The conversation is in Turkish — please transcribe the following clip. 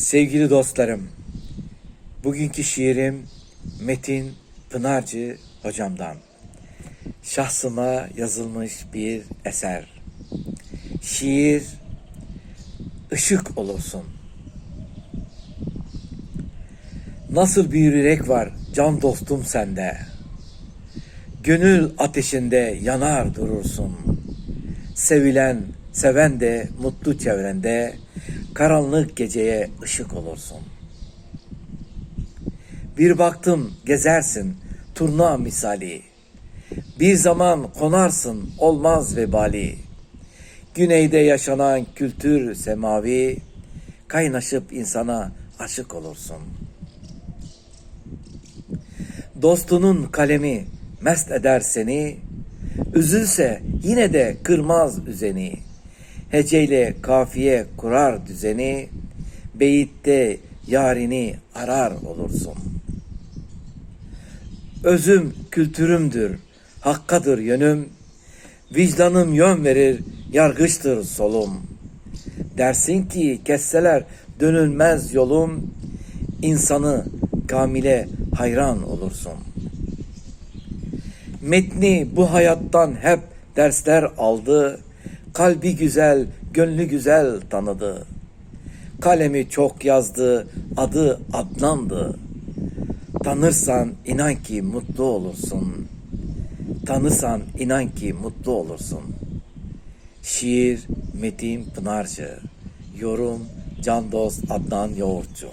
Sevgili dostlarım, bugünkü şiirim Metin Pınarcı hocamdan. Şahsıma yazılmış bir eser. Şiir ışık olursun. Nasıl bir yürek var can dostum sende. Gönül ateşinde yanar durursun. Sevilen, seven de mutlu çevrende karanlık geceye ışık olursun. Bir baktım gezersin turna misali. Bir zaman konarsın olmaz vebali. Güneyde yaşanan kültür semavi kaynaşıp insana aşık olursun. Dostunun kalemi mest eder seni, üzülse yine de kırmaz üzeni. Heceyle kafiye kurar düzeni, beyitte yarini arar olursun. Özüm kültürümdür, hakkadır yönüm, vicdanım yön verir, yargıçtır solum. Dersin ki kesseler dönülmez yolum, insanı kamile hayran olursun. Metni bu hayattan hep dersler aldı, kalbi güzel, gönlü güzel tanıdı. Kalemi çok yazdı, adı Adnan'dı. Tanırsan inan ki mutlu olursun. Tanırsan inan ki mutlu olursun. Şiir Metin Pınarcı Yorum Can Dost Adnan Yoğurtçu